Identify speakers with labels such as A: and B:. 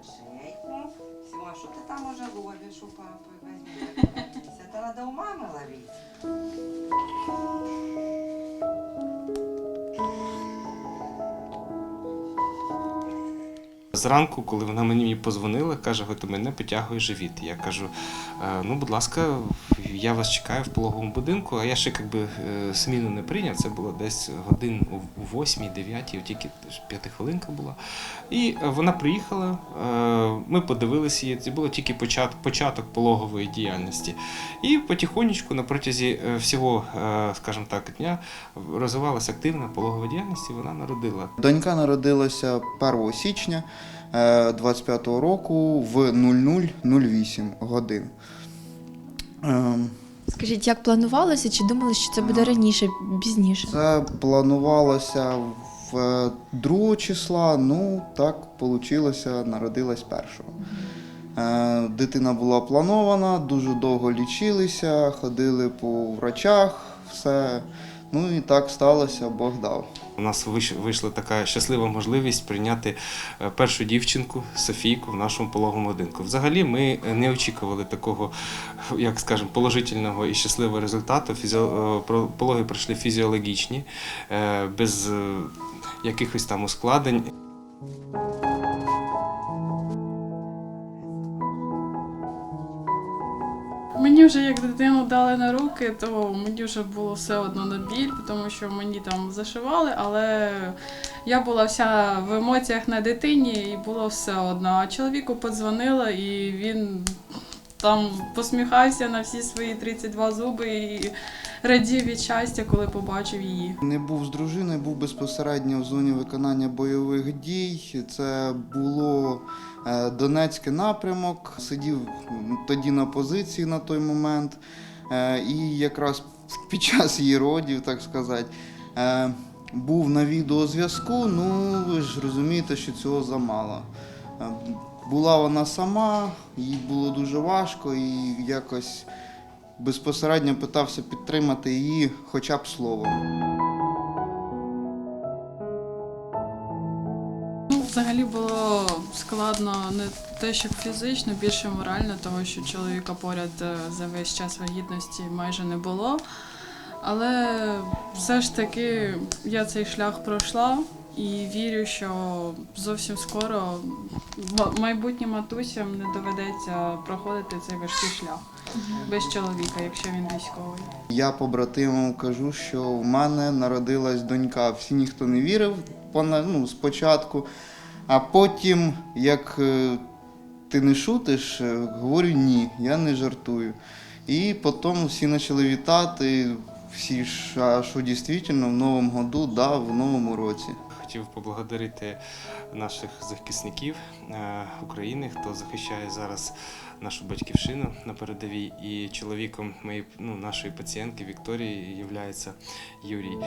A: планшет. Все, а что ты там уже ловишь у папы? Возьми, повернись. Это надо у мамы ловить.
B: Зранку, коли вона мені позвонила, каже, у мене потягує живіт. Я кажу, «Е, ну, будь ласка, я вас чекаю в пологовому будинку, а я ще якби е, сміну не прийняв. Це було десь годин у 8-9, тільки п'ятихвилинка була. І е, вона приїхала, е, ми подивилися її, це було тільки початок, пологової діяльності. І потихонечку на протязі е, всього, е, скажімо так, дня розвивалася активна пологова діяльність, і вона народила.
C: Донька народилася 1 січня 25-го року в 00.08 годин. Ем,
D: Скажіть, як планувалося, чи думали, що це буде раніше, пізніше?
C: Це планувалося в 2 числа, ну так вийшло, народилась першого. Е, Дитина була планована, дуже довго лічилися, ходили по врачах, все. Ну і так сталося, Бог дав.
B: У нас вийшла така щаслива можливість прийняти е, першу дівчинку Софійку в нашому пологовому будинку. Взагалі, ми не очікували такого, як скажемо, положительного і щасливого результату. Е, Пологи пройшли фізіологічні, е, без е, якихось там ускладнень.
E: Мені вже як дитину дали на руки, то мені вже було все одно на біль, тому що мені там зашивали, але я була вся в емоціях на дитині і було все одно. А чоловіку подзвонила і він там посміхався на всі свої 32 зуби і радів від щастя, коли побачив її.
C: Не був з дружиною, був безпосередньо в зоні виконання бойових дій. Це було е, Донецький напрямок. Сидів тоді на позиції на той момент. Е, І якраз під час її родів, так сказати, е, був на відеозв'язку. Ну, ви ж розумієте, що цього замало. Була вона сама, їй було дуже важко і якось безпосередньо питався підтримати її хоча б словом.
E: Ну, взагалі було складно не те, що фізично, більше морально, тому що чоловіка поряд е, за весь час вагітності майже не було. Але все ж таки я цей шлях пройшла і вірю, що зовсім скоро ма- майбутнім матусям не доведеться проходити цей важкий шлях без чоловіка, якщо він військовий.
C: Я побратимам кажу, що в мене народилась донька. Всі ніхто не вірив ну, спочатку. А потім, як е, ти не шутиш, е, говорю ні, я не жартую. І потім всі почали вітати, всі ж, що дійсно в новому году, да, в новому році.
B: Хотів поблагодарити наших захисників е, України, хто захищає зараз нашу батьківщину на передовій. І чоловіком моєї ну, нашої пацієнтки Вікторії є Юрій.